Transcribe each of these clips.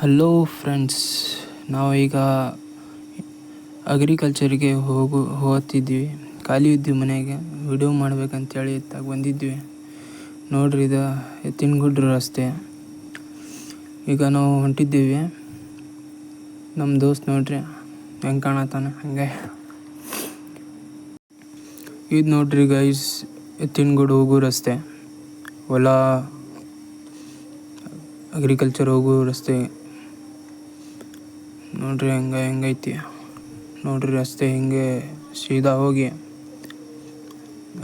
Hello friends ನಾವು ಈಗ ಅಗ್ರಿಕಲ್ಚರಿಗೆ ಹೋಗು, ಹೋಗ್ತಿದ್ವಿ. ಖಾಲಿ ಇದ್ವಿ ಮನೆಗೆ. ವಿಡಿಯೋ ಮಾಡ್ಬೇಕಂತೇಳಿ ಇತ್ತಾಗ ಬಂದಿದ್ವಿ. ನೋಡ್ರಿ ಇದು ಎತ್ತಿನಗುಡ್ರ ರಸ್ತೆ. ಈಗ ನಾವು ಹೊಂಟಿದ್ದೀವಿ. ನಮ್ಮ ದೋಸ್ತ್ ನೋಡ್ರಿ ಹೆಂಗೆ ಕಾಣತ್ತಾನ ಹಂಗೆ. ಇದು ನೋಡ್ರಿ ಗೈಸ್ ಎತ್ತಿನಗುಡ್ ಹೋಗೋ ರಸ್ತೆ. ಹೊಲ ಅಗ್ರಿಕಲ್ಚರ್ ಹೋಗೋ ರಸ್ತೆ. ನೋಡ್ರಿ ಹಂಗ ಹೆಂಗೈತಿ ನೋಡ್ರಿ ರಸ್ತೆ ಹಿಂಗೆ ಸೀದಾ ಹೋಗಿ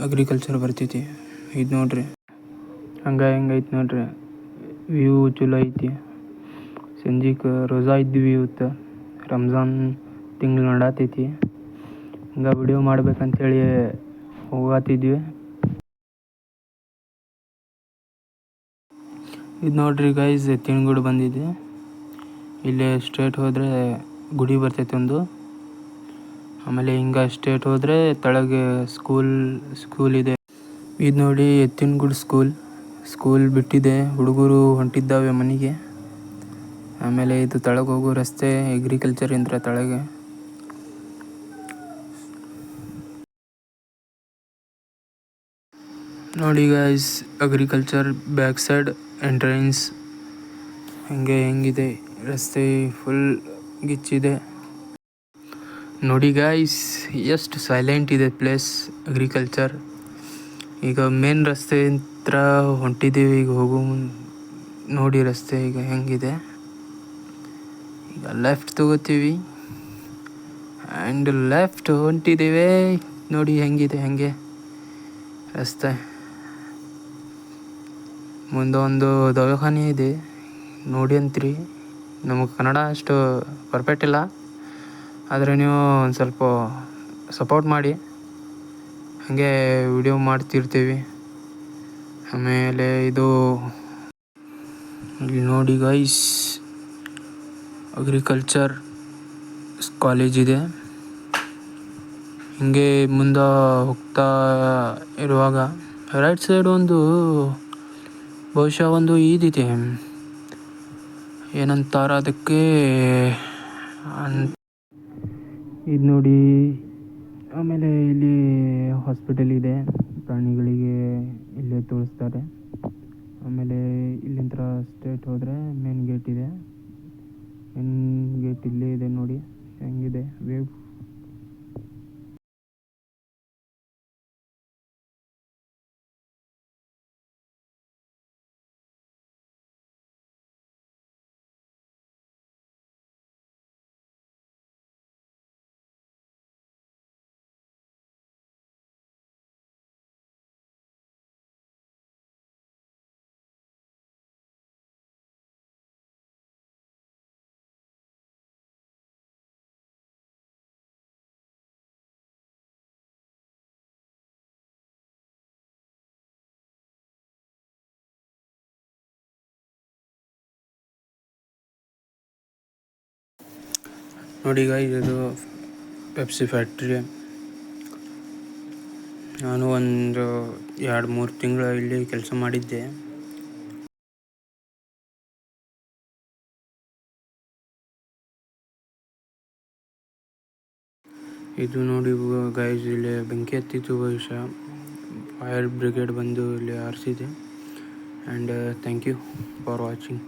ಅಗ್ರಿಕಲ್ಚರ್ ಬರ್ತೈತಿ. ಇದು ನೋಡ್ರಿ. ಹಂಗ ಹೆಂಗೈತಿ ನೋಡ್ರಿ. ವ್ಯೂ ಚಲೋ ಐತಿ. ಸಂಜೆಗೆ ರೋಜಾ ಇದ್ವಿ ಇವತ್ತು. ರಂಜಾನ್ ತಿಂಗಳು ನಡಾತೈತಿ. ಹಂಗ ವಿಡಿಯೋ ಮಾಡ್ಬೇಕಂತೇಳಿ ಹೋಗತ್ತಿದ್ವಿ ಇದು ನೋಡ್ರಿ ಗೈಸ್ ತಿಂಗಳು ಬಂದಿದೆ. ಇಲ್ಲಿ ಸ್ಟ್ರೇಟ್ ಹೋದರೆ ಗುಡಿ ಬರ್ತೈತೆ ಒಂದು. ಆಮೇಲೆ ಹಿಂಗೆ ಸ್ಟ್ರೇಟ್ ಹೋದರೆ ತಳಗೆ ಸ್ಕೂಲ್ ಸ್ಕೂಲ್ ಇದೆ. ಇದು ನೋಡಿ ಎತ್ತಿನಗುಡಿ ಸ್ಕೂಲ್ ಸ್ಕೂಲ್ ಬಿಟ್ಟಿದೆ, ಹುಡುಗರು ಹೊಂಟಿದ್ದಾವೆ ಮನೆಗೆ. ಆಮೇಲೆ ಇದು ತಳಗೆ ಹೋಗೋ ರಸ್ತೆ ಅಗ್ರಿಕಲ್ಚರ್ ಇಂದ್ರ ತಳಗೆ. ನೋಡಿ guys agriculture back side entrance ಹಂಗೆ ಹೆಂಗಿದೆ? ರಸ್ತೆ ಫುಲ್ ಗಿಚ್ಚಿದೆ. ನೋಡಿ ಗಾಯ್ಸ್ ಎಷ್ಟು ಸೈಲೆಂಟ್ ಇದೆ ಪ್ಲೇಸ್ ಅಗ್ರಿಕಲ್ಚರ್ ಈಗ ಮೇನ್ ರಸ್ತೆ ಹತ್ರ ಹೊಂಟಿದ್ದೀವಿ, ಈಗ ಹೋಗು ನೋಡಿ ರಸ್ತೆ ಈಗ ಹೆಂಗಿದೆ. ಈಗ ಲೆಫ್ಟ್ ತಗೋತೀವಿ. ಆ್ಯಂಡ್ ಲೆಫ್ಟ್ ಹೊಂಟಿದ್ದೀವಿ. ನೋಡಿ ಹೆಂಗಿದೆ, ಹೆಂಗೆ? ರಸ್ತೆ. ಮುಂದೊಂದು ದವಾಖಾನೆ ಇದೆ. ನೋಡಿ ಅಂತೀರಿ. ನಮಗೆ ಕನ್ನಡ ಅಷ್ಟು ಪರ್ಫೆಕ್ಟ್ ಇಲ್ಲ. ಆದರೆ ನೀವು ಒಂದು ಸ್ವಲ್ಪ ಸಪೋರ್ಟ್ ಮಾಡಿ. ಹಾಗೆ ವಿಡಿಯೋ ಮಾಡ್ತಿರ್ತೀವಿ. ಆಮೇಲೆ ಇದು ಇಲ್ಲಿ ನೋಡಿ ಗೈಸ್ ಅಗ್ರಿಕಲ್ಚರ್ ಕಾಲೇಜ್ ಇದೆ. ಹಿಂಗೆ ಮುಂದೆ ಹೋಗ್ತಾ ಇರುವಾಗ ರೈಟ್ ಸೈಡ್ ಒಂದು ಬಹುಶಃ ಒಂದು ಇದಿದೆ ಏನಂತಾರ ಅದಕ್ಕೆ ಇದು ನೋಡಿ, ಆಮೇಲೆ ಇಲ್ಲಿ ಹಾಸ್ಪಿಟಲ್ ಇದೆ. ಪ್ರಾಣಿಗಳಿಗೆ ಇಲ್ಲೇ ತೋರಿಸ್ತಾರೆ. ಆಮೇಲೆ ಇಲ್ಲಿಂದ ಸ್ಟೇಟ್ ಹೋದರೆ ಮೇನ್ ಗೇಟ್ ಇದೆ. ನೋಡಿ ಈಗ ಇದು ಪೆಪ್ಸಿ ಫ್ಯಾಕ್ಟ್ರಿ ನಾನು ಒಂದು ಎರಡು ಮೂರು ತಿಂಗಳು ಇಲ್ಲಿ ಕೆಲಸ ಮಾಡಿದ್ದೆ. ಇದು ನೋಡಿ ಗೈಸ್ ಇಲ್ಲಿ ಬೆಂಕಿ ಹತ್ತಿತ್ತು ಬಹುಶಃ. ಫೈರ್ ಬ್ರಿಗೇಡ್ ಬಂದು ಇಲ್ಲಿ ಆರಿಸಿದೆ. And thank you for watching